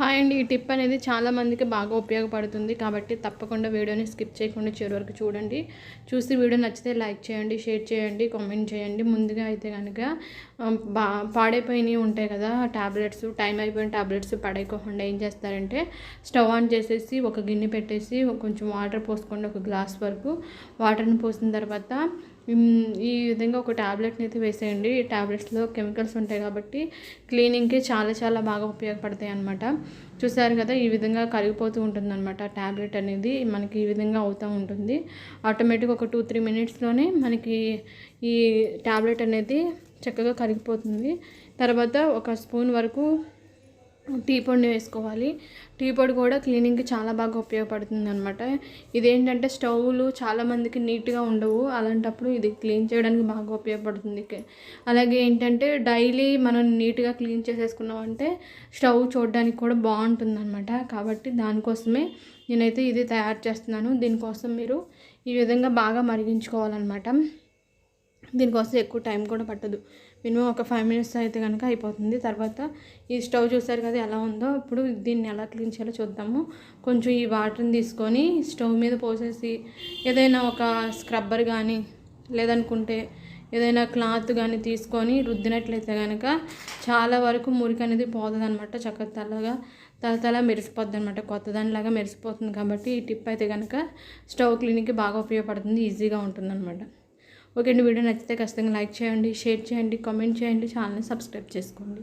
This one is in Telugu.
హాయ్ అండి. ఈ టిప్ అనేది చాలా మందికి బాగా ఉపయోగపడుతుంది. కాబట్టి తప్పకుండా వీడియోని స్కిప్ చేయకుండా చివరి వరకు చూడండి. చూసి వీడియో నచ్చితే లైక్ చేయండి షేర్ చేయండి కామెంట్ చేయండి. ముందుగా అయితే కనుక బా పాడైపోయినవి ఉంటాయి కదా ట్యాబ్లెట్స్ టైం అయిపోయిన ట్యాబ్లెట్స్ పడైపోకుండా ఏం చేస్తారంటే స్టవ్ ఆన్ చేసేసి ఒక గిన్నె పెట్టేసి కొంచెం వాటర్ పోసుకోండి ఒక గ్లాస్ వరకు. వాటర్ని పోసిన తర్వాత ఈ విధంగా ఒక ట్యాబ్లెట్ని అయితే వేసేయండి. ఈ ట్యాబ్లెట్స్లో కెమికల్స్ ఉంటాయి కాబట్టి క్లీనింగ్కి చాలా చాలా బాగా ఉపయోగపడతాయి అనమాట చూసారు కదా ఈ విధంగా కరిగిపోతూ ఉంటుంది అనమాట ట్యాబ్లెట్ అనేది మనకి ఈ విధంగా అవుతూ ఉంటుంది. ఆటోమేటిక్గా ఒక టూ త్రీ మినిట్స్లోనే మనకి ఈ ట్యాబ్లెట్ అనేది చక్కగా కరిగిపోతుంది. తర్వాత ఒక స్పూన్ వరకు టీ పొడిని వేసుకోవాలి. టీ పొడి కూడా క్లీనింగ్కి చాలా బాగా ఉపయోగపడుతుంది అనమాట ఇదేంటంటే స్టవ్లు చాలామందికి నీట్గా ఉండవు. అలాంటప్పుడు ఇది క్లీన్ చేయడానికి బాగా ఉపయోగపడుతుంది. అలాగే ఏంటంటే డైలీ మనం నీట్గా క్లీన్ చేసేసుకున్నామంటే స్టవ్ చూడడానికి కూడా బాగుంటుంది అనమాట కాబట్టి దానికోసమే నేనైతే ఇది తయారు చేస్తున్నాను. దీనికోసం మీరు ఈ విధంగా బాగా మరిగించుకోవాలన్నమాట. దీనికోసం ఎక్కువ టైం కూడా పట్టదు. మినిమం ఒక ఫైవ్ మినిట్స్ అయితే కనుక అయిపోతుంది. తర్వాత ఈ స్టవ్ చూసారు కదా ఎలా ఉందో? ఇప్పుడు దీన్ని ఎలా క్లీన్ చేయాలో చూద్దాము. కొంచెం ఈ వాటర్ని తీసుకొని స్టవ్ మీద పోసేసి ఏదైనా ఒక స్క్రబ్బర్ కానీ లేదనుకుంటే ఏదైనా క్లాత్ కానీ తీసుకొని రుద్దినట్లయితే కనుక చాలా వరకు మురికి అనేది పోతుంది అనమాట చక్కగా తలగా తల తల మెరిసిపోద్ది అనమాట కొత్త దానిలాగా మెరిసిపోతుంది కాబట్టి ఈ టిప్ అయితే కనుక స్టవ్ క్లీనింగ్కి బాగా ఉపయోగపడుతుంది. ఈజీగా ఉంటుంది అనమాట ఓకే అండి వీడియో నచ్చితే ఖచ్చితంగా లైక్ చేయండి షేర్ చేయండి కామెంట్ చేయండి ఛానల్ని సబ్స్క్రైబ్ చేసుకోండి.